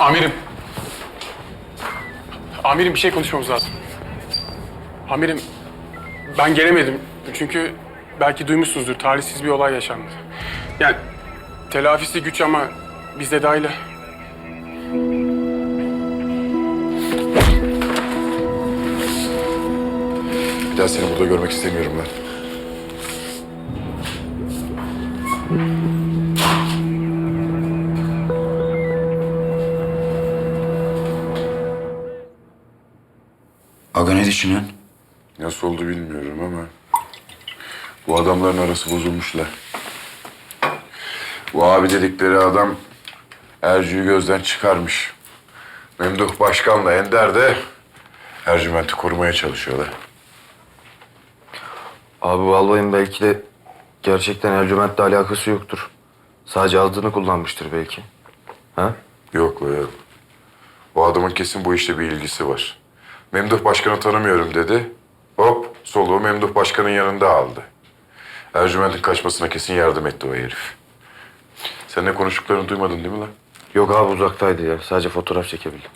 Amirim. Amirim bir şey konuşmamız lazım. Amirim ben gelemedim. Çünkü belki duymuşsunuzdur talihsiz bir olay yaşandı. Yani telafisi güç ama biz de dahil. Bir daha seni burada görmek istemiyorum ben. Düşünüyorsun? Nasıl oldu bilmiyorum ama... Bu adamların arası bozulmuşlar. Bu abi dedikleri adam Ercü'yü gözden çıkarmış. Memduh Başkan'la Ender de Ercüment'i korumaya çalışıyorlar. Abi albayın belki de gerçekten Ercüment'le alakası yoktur. Sadece adını kullanmıştır belki. Ha? Yok yok. Bu adamın kesin bu işte bir ilgisi var. Memduh Başkan'ı tanımıyorum dedi. Hop soluğu Memduh Başkan'ın yanında aldı. Ercüment'in kaçmasına kesin yardım etti o herif. Sen ne konuştuklarını duymadın değil mi lan? Yok abi uzaktaydı ya. Sadece fotoğraf çekebildim.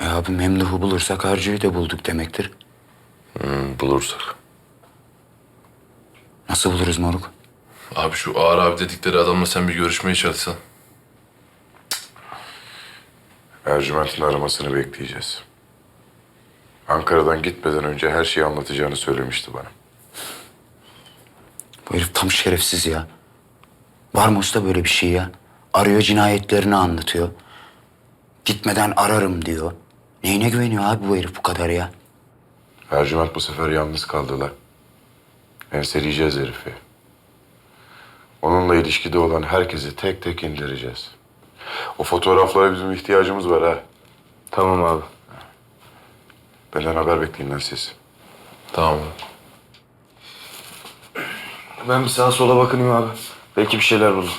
E abi Memduh'u bulursak Harcı'yı da bulduk demektir. bulursak. Nasıl buluruz moruk? Abi şu ağır abi dedikleri adamla sen bir görüşmeye çalışsan. Ercüment'in aramasını bekleyeceğiz. Ankara'dan gitmeden önce her şeyi anlatacağını söylemişti bana. Bu herif tam şerefsiz ya. Var mı usta böyle bir şey ya? Arıyor cinayetlerini anlatıyor. Gitmeden ararım diyor. Neyine güveniyor abi bu herif bu kadar ya? Ercüment bu sefer yalnız kaldılar. Enseleyeceğiz herifi. Onunla ilişkide olan herkesi tek tek indireceğiz. O fotoğraflara bizim ihtiyacımız var ha. Tamam abi. Benden haber bekleyin lan siz. Tamam. Ben bir sağa sola bakınayım abi. Belki bir şeyler bulurum.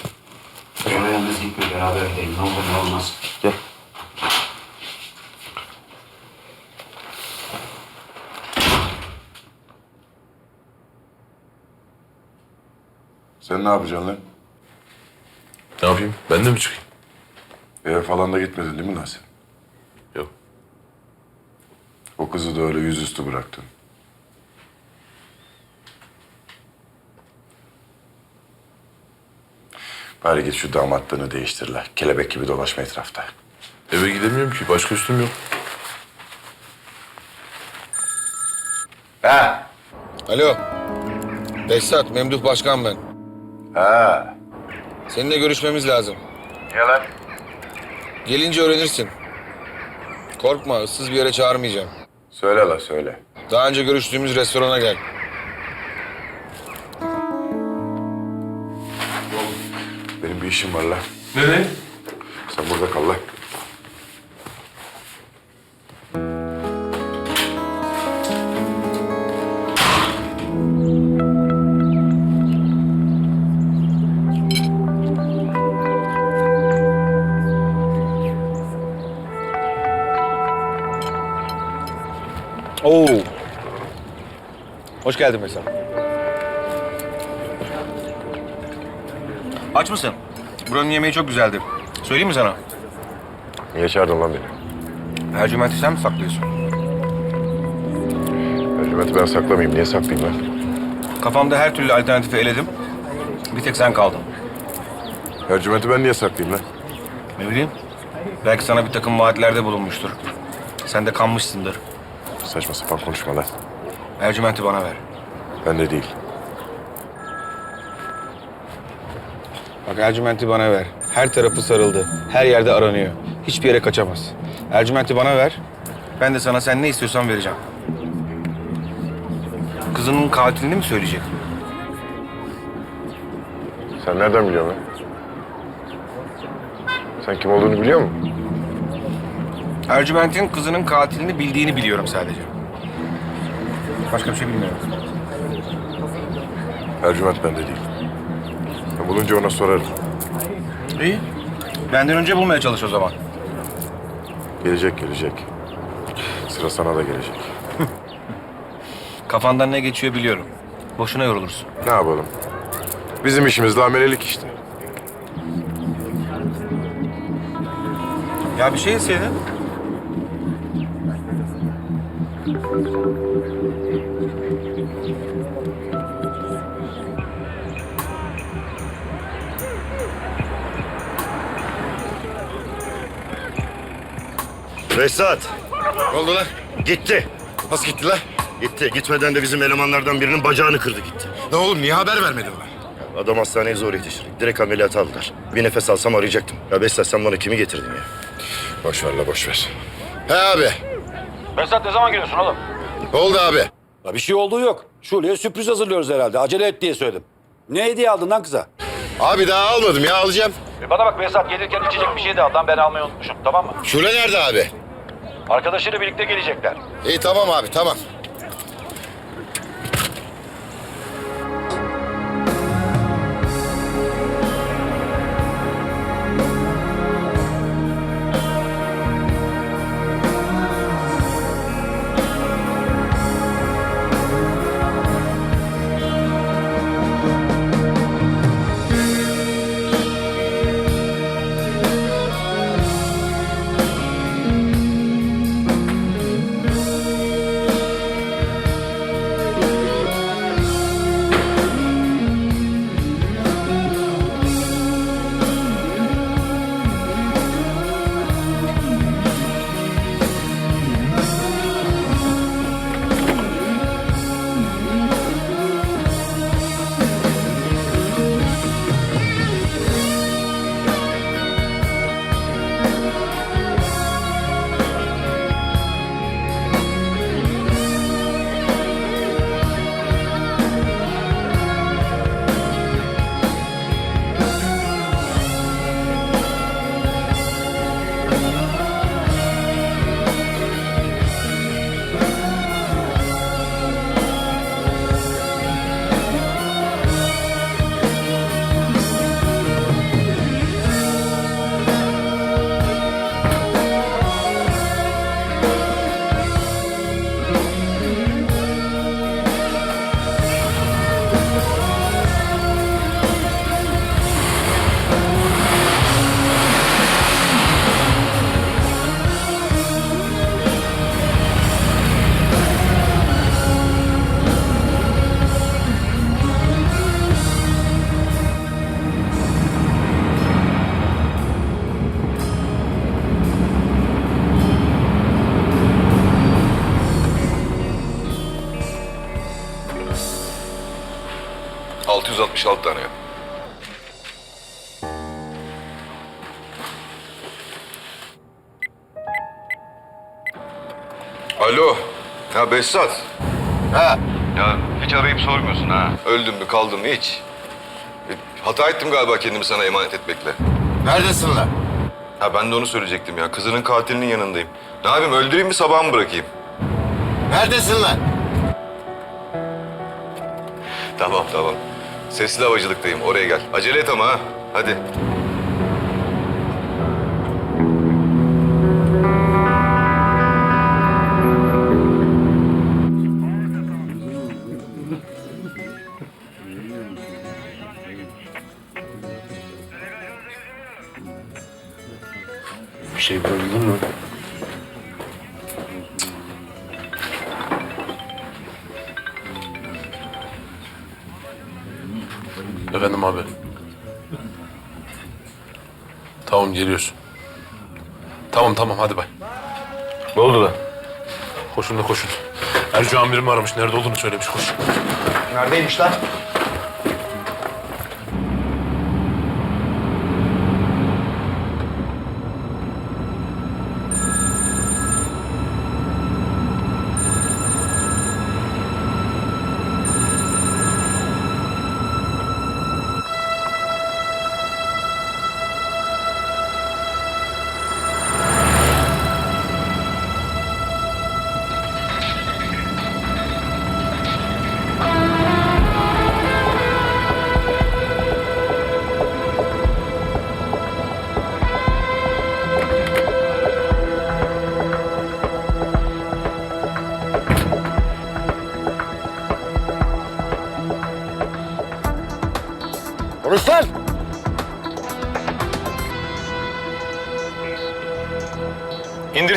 Şöyle yalnız gitme beraber gidelim ne olur ne olmaz. Gel. Sen ne yapacaksın lan? Ne yapayım? Ben de mi çıkayım? Eve falan da gitmedin değil mi lan sen? O kızı da öyle yüzüstü bıraktın. Bari git şu damatlığını değiştir lan. Kelebek gibi dolaşma etrafta. Eve gidemiyorum ki. Başka üstüm yok. Ha? Alo. Behzat, Memduh Başkan ben. Ha? Seninle görüşmemiz lazım. Niye lan? Gelince öğrenirsin. Korkma, ıssız bir yere çağırmayacağım. Söyle la söyle. Daha önce görüştüğümüz restorana gel. Benim bir işim var lan. Ne ne? Sen burada kal lan. Oo. Hoş geldin Behzat. Aç mısın? Buranın yemeği çok güzeldi. Söyleyeyim mi sana? Niye çağırdın lan beni? Ercüment'i sen mi saklıyorsun? Ercüment'i ben saklamayayım. Niye saklayayım ben? Kafamda her türlü alternatifi eledim. Bir tek sen kaldın. Ercüment'i ben niye saklayayım lan? Ne bileyim? Belki sana bir takım vaatlerde bulunmuştur. Sen de kanmışsındır. Saçma sapan konuşma lan. Ercüment'i bana ver. Ben de değil. Bak Ercüment'i bana ver. Her tarafı sarıldı. Her yerde aranıyor. Hiçbir yere kaçamaz. Ercüment'i bana ver. Ben de sana sen ne istiyorsan vereceğim. Kızının katilini mi söyleyecek? Sen nereden biliyorsun lan? Sen kim olduğunu biliyor musun? Ercüment'in kızının katilini bildiğini biliyorum sadece. Başka bir şey bilmiyorum. Ercüment bende değil. Bulunca ona sorarım. İyi. Benden önce bulmaya çalış o zaman. Gelecek gelecek. Sıra sana da gelecek. Kafandan ne geçiyor biliyorum. Boşuna yorulursun. Ne yapalım? Bizim işimiz amelelik işte. Ya bir şey yeseydin. Vesat Ne oldu lan? gitti. Nasıl gitti lan? Gitti. Gitmeden de bizim elemanlardan birinin bacağını kırdı gitti. Ne oğlum niye haber vermedin lan? Adam hastaneye zor yetiştirdik. Direkt ameliyata aldılar. Bir nefes alsam arayacaktım. Ya Vesat sen bana kimi getirdin ya? Boş ver la boş ver. He abi. Mesut ne zaman geliyorsun oğlum? Ne oldu abi? Ya bir şey olduğu yok. Şule'ye sürpriz hazırlıyoruz herhalde. Acele et diye söyledim. Ne hediye aldın lan kıza? Abi daha almadım ya alacağım. E bana bak Mesut gelirken içecek bir şey de al lan ben almayı unutmuşum tamam mı? Şule nerede abi? Arkadaşıyla birlikte gelecekler. İyi tamam abi tamam. Tane. Alo. Ha Behzat. Ha. Ya hiç arayıp sormuyorsun ha. Öldüm mü kaldım mı hiç? E, hata ettim galiba kendimi sana emanet etmekle. Neredesin lan? Ha ben de onu söyleyecektim ya. Kızının katilinin yanındayım. Ne yapayım öldüreyim mi sabah mı bırakayım? Neredesin lan? Tamam tamam. Sesli havacılıktayım oraya gel. Acele et ama ha. Hadi. Bir şey böldün mü? Tamam tamam hadi bay. Ne oldu lan? Koşun da koşun. Ercü amirim aramış. Nerede olduğunu söylemiş koşun. Neredeymiş lan?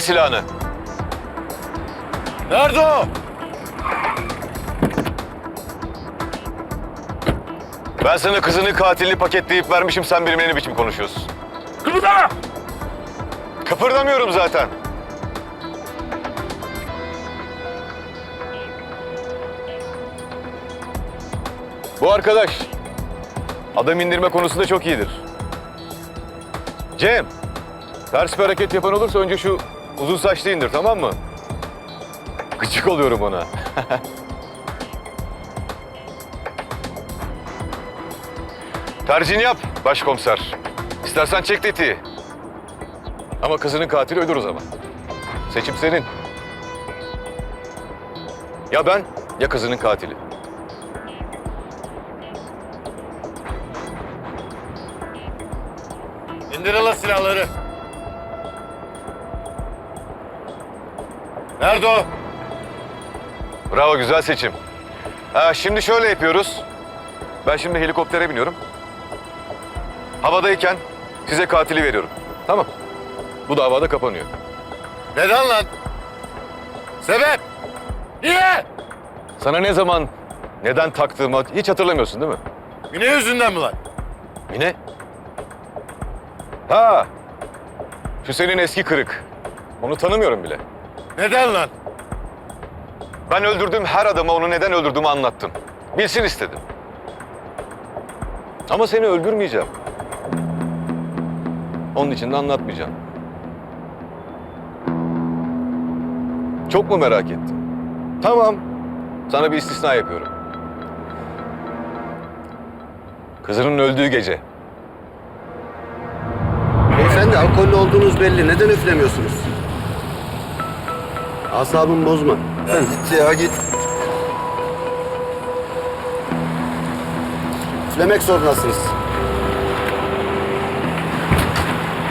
Silahını. Nerede o? Ben sana kızının katilini paketleyip vermişim. Sen benimle ne biçim konuşuyorsun? Kıpırdama! Kıpırdamıyorum zaten. Bu arkadaş adam indirme konusunda çok iyidir. Cem, ters bir hareket yapan olursa önce şu uzun saçlı indir tamam mı? Gıcık oluyorum ona. Tercihini yap başkomiser. İstersen çek tetiği. Ama kızının katili ölür o zaman. Seçim senin. Ya ben ya kızının katili. Nerede o? Bravo güzel seçim. Ha, şimdi şöyle yapıyoruz. Ben şimdi helikoptere biniyorum. Havadayken size katili veriyorum. Tamam. Bu da havada kapanıyor. Neden lan? Sebep? Niye? Sana ne zaman neden taktığımı hiç hatırlamıyorsun değil mi? Mine yüzünden mi lan? Mine? Ha. Şu senin eski kırık. Onu tanımıyorum bile. Neden lan? Ben öldürdüğüm her adama onu neden öldürdüğümü anlattım. Bilsin istedim. Ama seni öldürmeyeceğim. Onun için de anlatmayacağım. Çok mu merak ettin? Tamam. Sana bir istisna yapıyorum. Kızının öldüğü gece. Beyefendi alkollü olduğunuz belli. Neden üflemiyorsunuz? Asabımı bozma. Ya git ya git. Üflemek zorundasınız.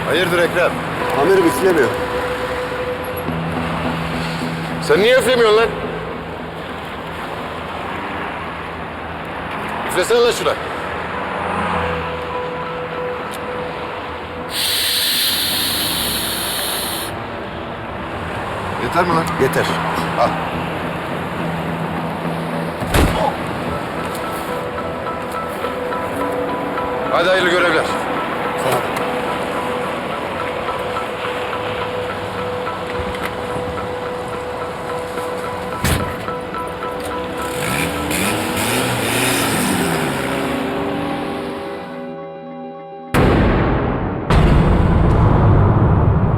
Hayırdır Ekrem? Amirim üflemiyor. Sen niye üflemiyorsun lan? Üflesene lan şuna. Yeter mi lan? Yeter. Hadi hayırlı görevler.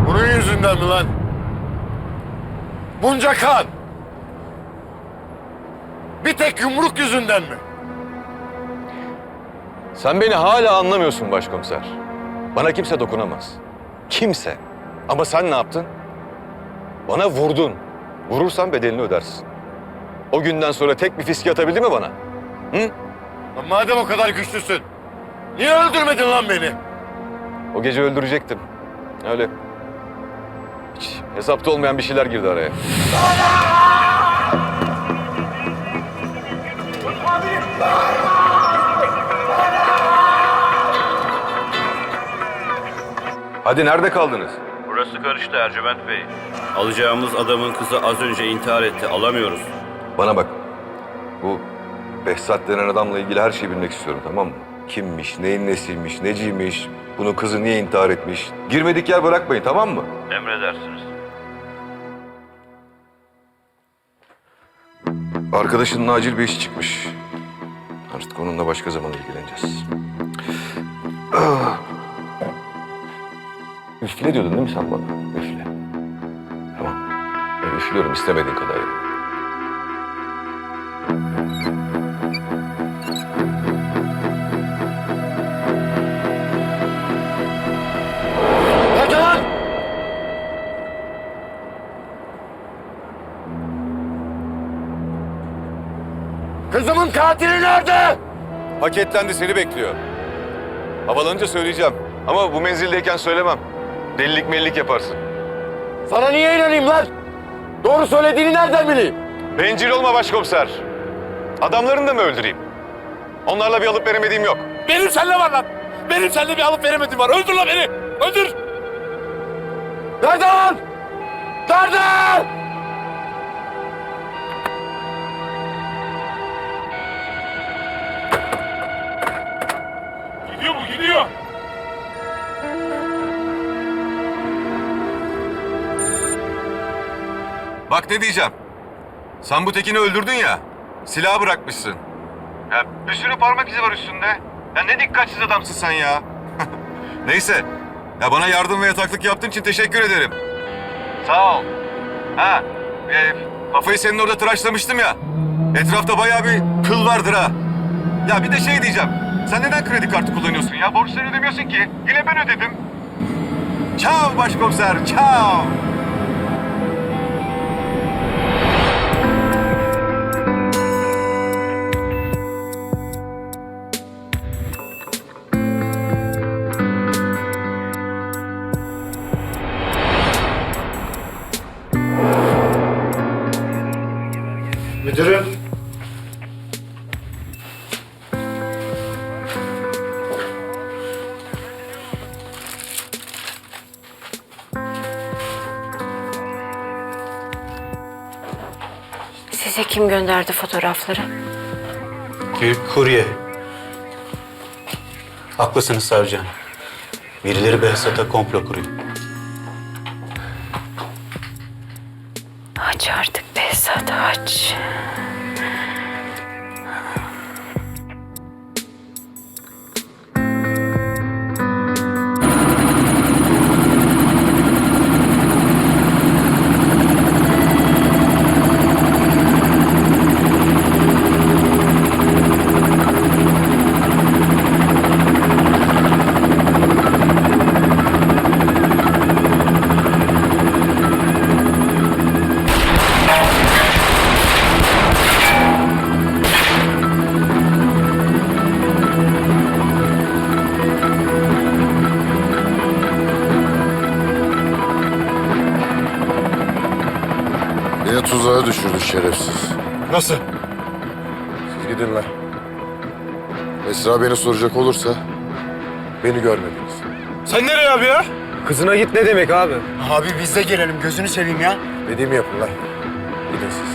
Bunun yüzünden mi lan? Bunca kan. Bir tek yumruk yüzünden mi? Sen beni hala anlamıyorsun başkomiser. Bana kimse dokunamaz. Kimse. Ama sen ne yaptın? Bana vurdun. Vurursan bedelini ödersin. O günden sonra tek bir fiske atabildi mi bana? Hı? Lan madem o kadar güçlüsün, niye öldürmedin lan beni? O gece öldürecektim. Öyle. Hiç hesapta olmayan bir şeyler girdi araya. Hadi nerede kaldınız? Burası karıştı Ercüment Bey. Alacağımız adamın kızı az önce intihar etti. Alamıyoruz. Bana bak. Bu Behzat denen adamla ilgili her şeyi bilmek istiyorum tamam mı? Kimmiş, neyin nesiymiş, neciymiş, bunun kızı niye intihar etmiş? Girmedik yer bırakmayın tamam mı? Emredersiniz. Arkadaşının acil bir işi çıkmış. Artık onunla başka zaman ilgileneceğiz. Ah. Üfle diyordun değil mi sen bana? Üfle. Tamam. Ben üflüyorum istemediğin kadar. Kızımın katili nerede? Paketlendi seni bekliyor. Havalanınca söyleyeceğim. Ama bu menzildeyken söylemem. Delilik mellik yaparsın. Sana niye inanayım lan? Doğru söylediğini nereden bileyim? Bencil olma başkomiser. Adamlarını da mı öldüreyim? Onlarla bir alıp veremediğim yok. Benim seninle var lan. Benim seninle bir alıp veremedim var. Öldür lan beni. Öldür. Nerede lan? Bak ne diyeceğim. Sen bu Tekin'i öldürdün ya. Silahı bırakmışsın. Ya bir sürü parmak izi var üstünde. Ya ne dikkatsiz adamsın sen ya. Neyse. Ya bana yardım ve yataklık yaptığın için teşekkür ederim. Sağ ol. Ha. E, kafayı senin orada tıraşlamıştım ya. Etrafta bayağı bir kıl vardır ha. Ya bir de şey diyeceğim. Sen neden kredi kartı kullanıyorsun ya? Borçları ödemiyorsun ki. Yine ben ödedim. Ciao başkomiser, ciao. Gönderdi fotoğrafları? Kurye. Haklısınız savcı. Birileri Behzat'a komplo kuruyor. Aç artık Behzat aç. Tuzağa düşürdü şerefsiz. Nasıl? Siz gidin lan. Esra beni soracak olursa beni görmediniz. Sen nereye abi ya? Kızına git ne demek abi? Abi biz de gelelim gözünü seveyim ya. Dediğimi yapın lan. Gidin siz.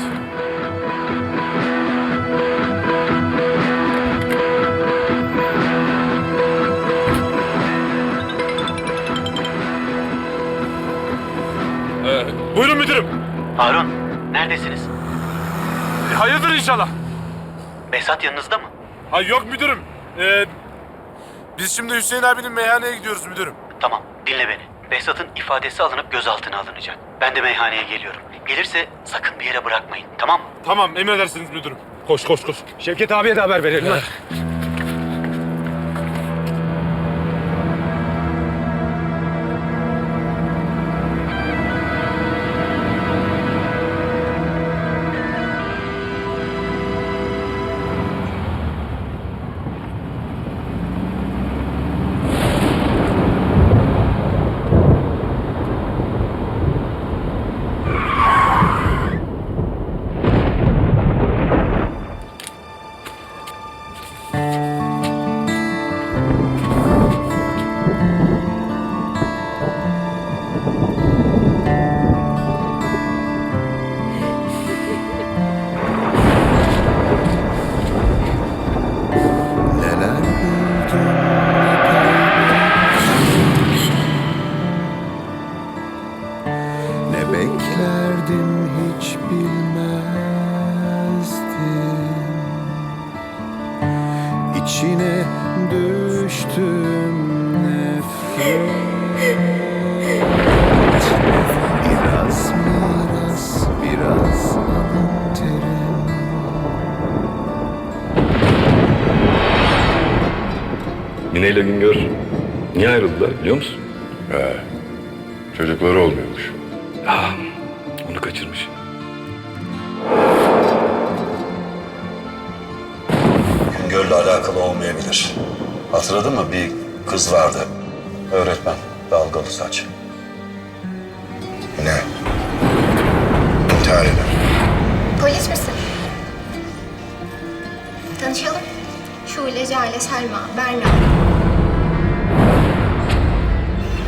Buyurun müdürüm. Harun? Hayırdır inşallah. Behzat yanınızda mı? Ha yok müdürüm. Ee, biz şimdi Hüseyin abinin meyhaneye gidiyoruz müdürüm. Tamam, dinle beni. Behzat'ın ifadesi alınıp gözaltına alınacak. Ben de meyhaneye geliyorum. Gelirse sakın bir yere bırakmayın, tamam mı? Tamam emredersiniz müdürüm. Koş koş koş. Şevket abiye de haber verelim. Şule, Cale, Selma, Berna.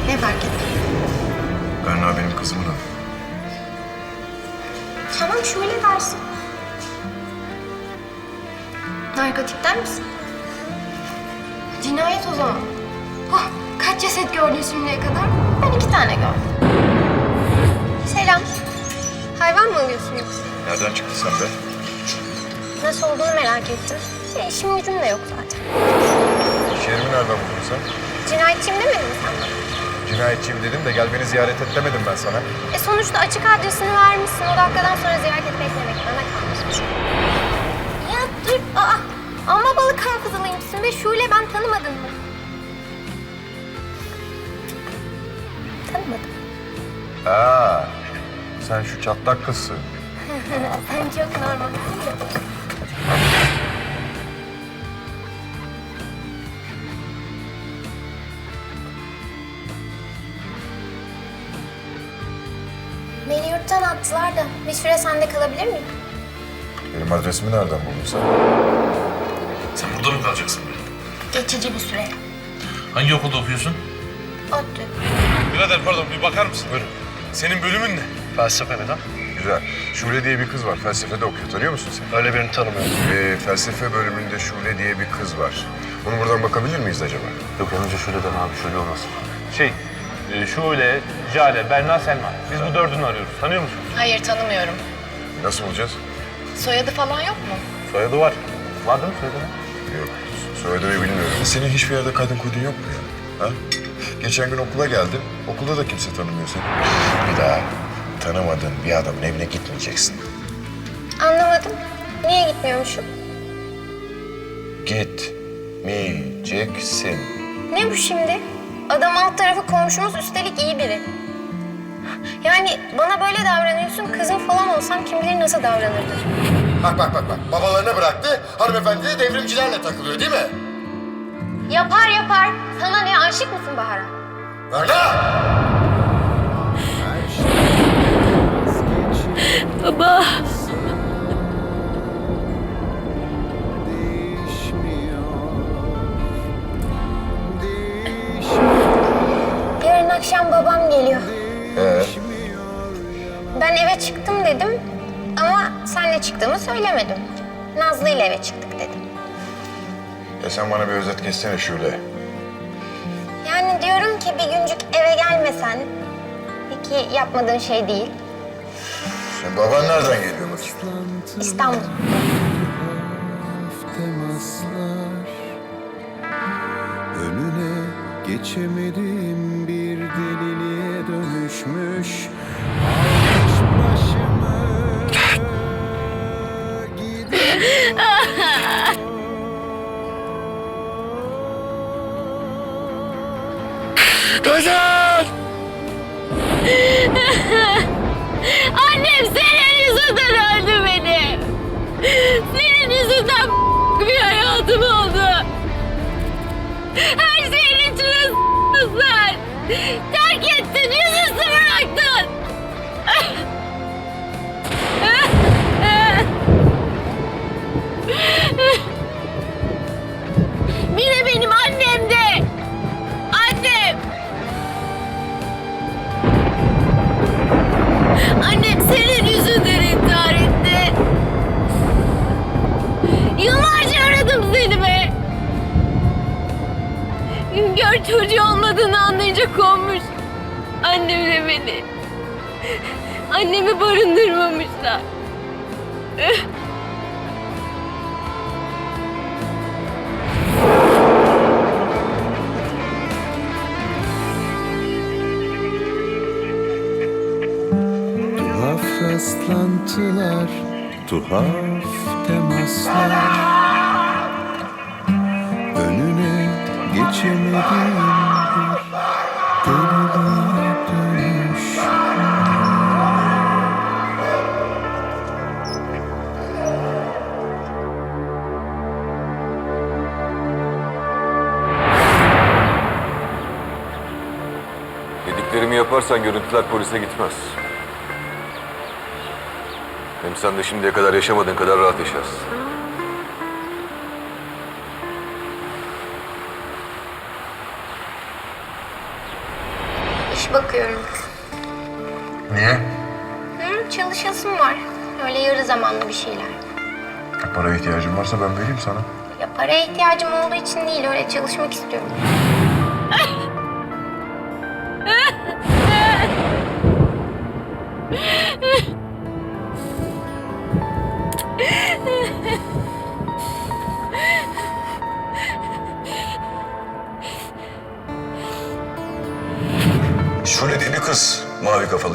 Ne fark eder? Berna benim kızımın adı. Tamam Şule dersin. Narkotikten misin? Cinayet o zaman. Oh, kaç ceset gördün şimdiye kadar? Ben iki tane gördüm. Selam. Hayvan mı Nereden çıktı sende? Nasıl olduğunu merak ettim. E, işim gücüm de yok zaten. İş yerimi nereden buldun sen? Cinayetçiyim demedin mi sen bana? Cinayetçiyim dedim de gel beni ziyaret et demedim ben sana. E sonuçta açık adresini vermişsin. O dakikadan sonra ziyareti beklemek bana kalmış. Ya dur. Aa, amma balık hafızalıymışsın ve Şule ben tanımadın mı? Tanımadım. Aa, sen şu çatlak kızsın. Sen çok normal. Yurttan attılar da bir süre sende kalabilir miyim? Benim adresimi nereden buldun sen? Sen burada mı kalacaksın böyle? Geçici bir süre. Hangi okulda okuyorsun? ODTÜ. Birader pardon bir bakar mısın? Buyurun. Senin bölümün ne? Felsefe neden? Güzel. Şule diye bir kız var. Felsefede okuyor. Tanıyor musun sen? Öyle birini tanımıyorum. Ee, felsefe bölümünde Şule diye bir kız var. Onu buradan bakabilir miyiz acaba? Yok önce şuradan abi şöyle olmasın. Şey, e, Şule, Jale, Berna, Selma. Biz bu dördünü arıyoruz. Tanıyor musun? Hayır tanımıyorum. Nasıl bulacağız? Soyadı falan yok mu? Soyadı var. Var değil mi soyadı? Yok. Soyadını bilmiyorum. Senin hiçbir yerde kaydın kodun yok mu ya? Ha? Geçen gün okula geldim. Okulda da kimse tanımıyor seni. Bir daha tanımadığın bir adamın evine gitmeyeceksin. Anlamadım. Niye gitmiyormuşum? Gitmeyeceksin. Ne bu şimdi? Adam alt tarafı komşumuz üstelik iyi biri. Yani bana böyle davranıyorsun, kızım falan olsam kim bilir nasıl davranırdı. Bak bak bak bak. Babalarına bıraktı. Hanımefendi de devrimcilerle takılıyor değil mi? Yapar yapar. Sana ne aşık mısın Bahar'a? Verda! Baba. Akşam babam geliyor. Ee, Ben eve çıktım dedim ama senle çıktığımı söylemedim. Nazlı ile eve çıktık dedim. ya sen bana bir özet geçsene Şule. Yani diyorum ki bir güncük eve gelmesen. Peki yapmadığın şey değil. Sen baban nereden geliyor bakayım? İstanbul. Önüne geçemedim Annem senin yüzünden öldü benim. Senin yüzünden bir hayatım oldu. Her şeyin içine sen. senin yüzünden intihar etti. Yıllarca aradım seni be. Gör çocuğu olmadığını anlayınca konmuş. Annem de beni. Annemi barındırmamışlar. Tuhaf temaslar Önüne geçemedim deliliğe Dediklerimi yaparsan görüntüler polise gitmez. Sen de şimdiye kadar yaşamadığın kadar rahat yaşarsın. İş bakıyorum. Niye? Hı, çalışasım var. Öyle yarı zamanlı bir şeyler. Para ihtiyacın varsa ben vereyim sana. Ya paraya ihtiyacım olduğu için değil, öyle çalışmak istiyorum.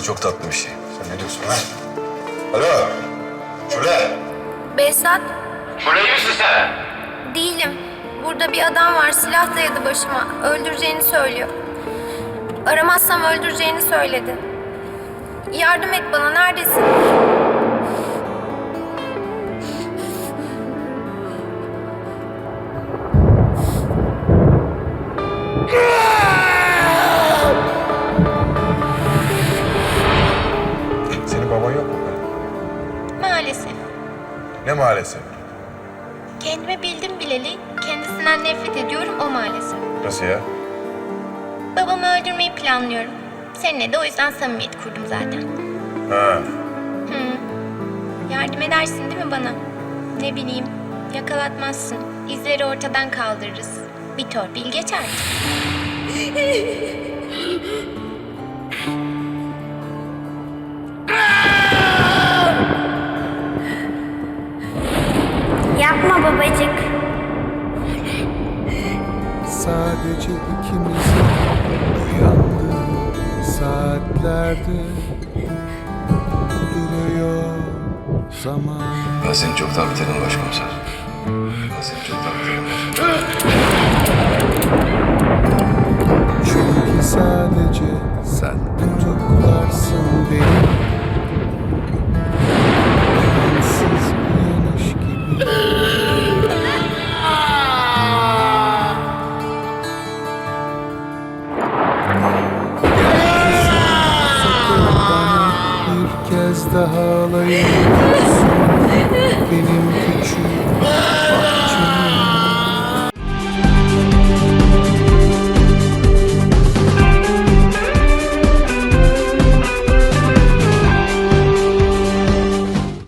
Çok tatlı bir şey. Sen ne diyorsun ha? Alo. Şule. Behzat. Şule misin sen? Değilim. Burada bir adam var silah dayadı başıma. Öldüreceğini söylüyor. Aramazsam öldüreceğini söyledi. Yardım et bana neredesin? Maalesef? Kendimi bildim bileli kendisinden nefret ediyorum o maalesef. Nasıl ya? Babamı öldürmeyi planlıyorum. Seninle de o yüzden samimiyet kurdum zaten. Ha. Hı. Yardım edersin değil mi bana? Ne bileyim, yakalatmazsın. İzleri ortadan kaldırırız. Bir torpil geç saatlerde duruyor zaman. Seni çoktan bitirdim başkomiser. Seni çoktan bitirdim. Çünkü sadece sen tutuklarsın beni.